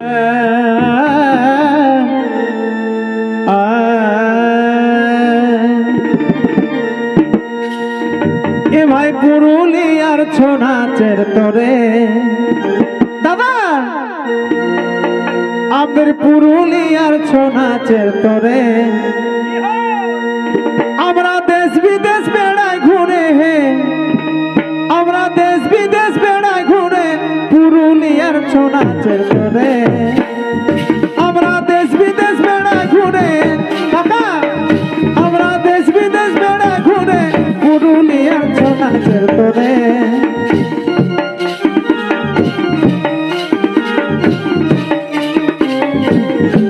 এ ভাই পুরুলিয়ার ছো নাচের তোরে। দাদা আমাদের পুরুলিয়ার ছো নাচের তোরে। আমরা পুরুলিয়ার ছো নাচের তোরে আমরা দেশ বিদেশ বেড়ায় ঘুরে কাকা। আমরা দেশ বিদেশ বেড়ায় ঘুরে পুরুলিয়ার ছো নাচের তোরে আমরা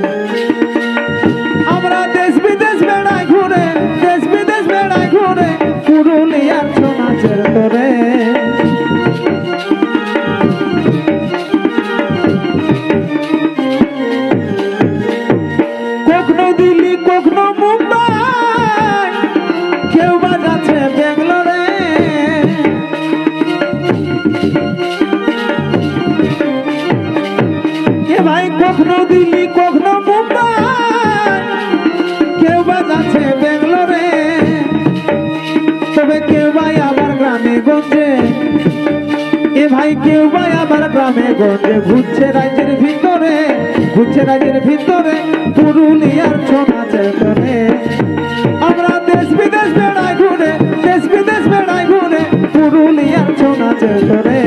ভাই, কখনো দিল্লি, কখনো মুম্বাই। কেউ বা যাচ্ছে ব্যাঙ্গালোরে, তবে কেউ ভাই আবার গ্রামে গঞ্জে। এ ভাই, কেউ ভাই আবার গ্রামে গঞ্জে, ঘুরছে রাজ্যের ভিতরে, ঘুরছে রাজ্যের ভিতরে, পুরুলিয়ার ছোনাচের করে আমরা দেশ বিদেশ বেড়ায় ঘুরে, দেশ বিদেশ বেড়ায় ঘুরে, পুরুলিয়ার ছোনাচের করে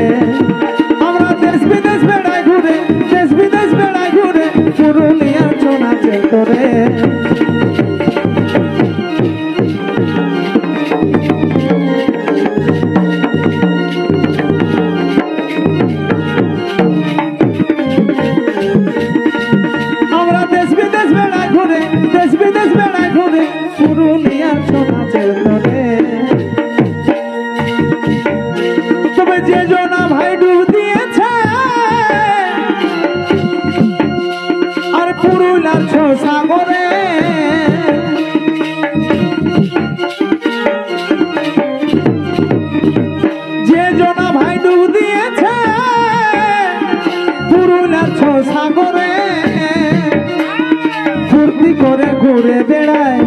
সাগরে। ফুর্তি করে ঘুরে বেড়ায়।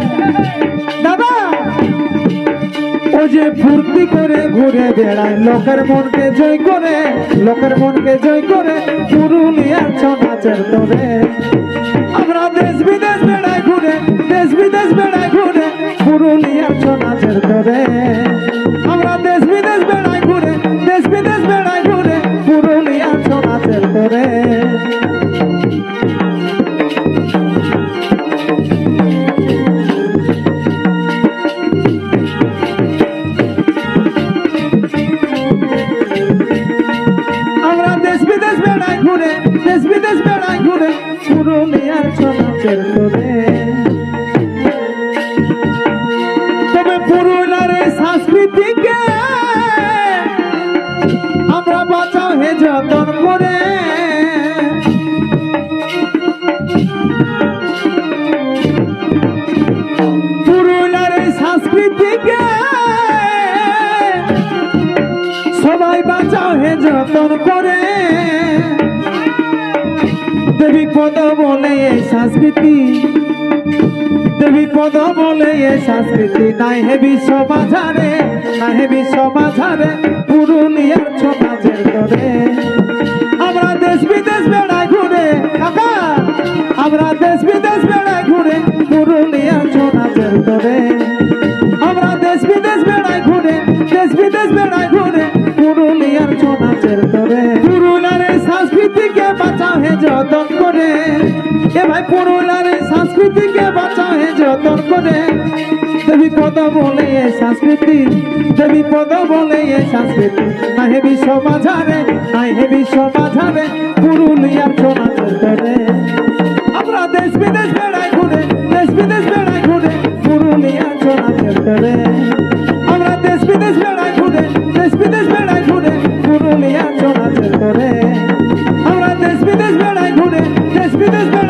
দাদা, ও যে ফুর্তি করে ঘুরে বেড়ায়, লোকের মনকে জয় করে, লোকের মনকে জয় করে পুরুলিয়ার ছ নাচের তোরে। আমরা দেশ বিদেশ বেড়ায় ঘুরে, দেশ বিদেশ বেড়ায় ঘুরে পুরুলিয়ার ছ নাচের তোরে। ঘুরে, দেশ বিদেশ বেড়ায় ঘুরে পুরুলিয়ার ছনাচের করে। তবে পুরুলার এই সংস্কৃতিকে আমরা বাঁচাও হে যতন করে। পুরুলিয়ার এই সংস্কৃতিকে সবাই বাঁচাও হে যতন করে। দেবী পদ বলে এই সংস্কৃতি। দেবী পদ বলে এই সংস্কৃতি। নাই হে বিশ্ব বাজারে, নাই হে বিশ্ব বাজারে, পুরুলিয়ার ছোটাচের করে আমরা দেশ বিদেশ বেড়ায় ঘুরে আমরা দেশ বিদেশ বেড়ায় ঘুরে, পুরুলিয়ার ছোটাচের করে আমরা দেশ বিদেশ বেড়ায় ঘুরে, দেশ বিদেশ বেড়ায় ঘুরে, পুরুলিয়ার পুরুলিয়ার এই সংস্কৃতিকে বাঁচাও হে যতন করে। এ ভাই পুরুলার সংস্কৃতিকে বাঁচাও হে যতন করে। দেবী পদ বলে এ সংস্কৃতি, দেবী পদ বলে এ সংস্কৃতি। না হে বিশ্ব বাজারে না হে বিশ্ব বাজারে পুরুলিয়ার সোনা করে আমরা দেশ বিদেশ বেড়াই ঘুরে, দেশ বিদেশ বেড়াই ঘুরে পুরুলিয়ার সোনা করে আমরা দেশ বিদেশ বেড়াই ঘুরে, দেশ বিদেশ This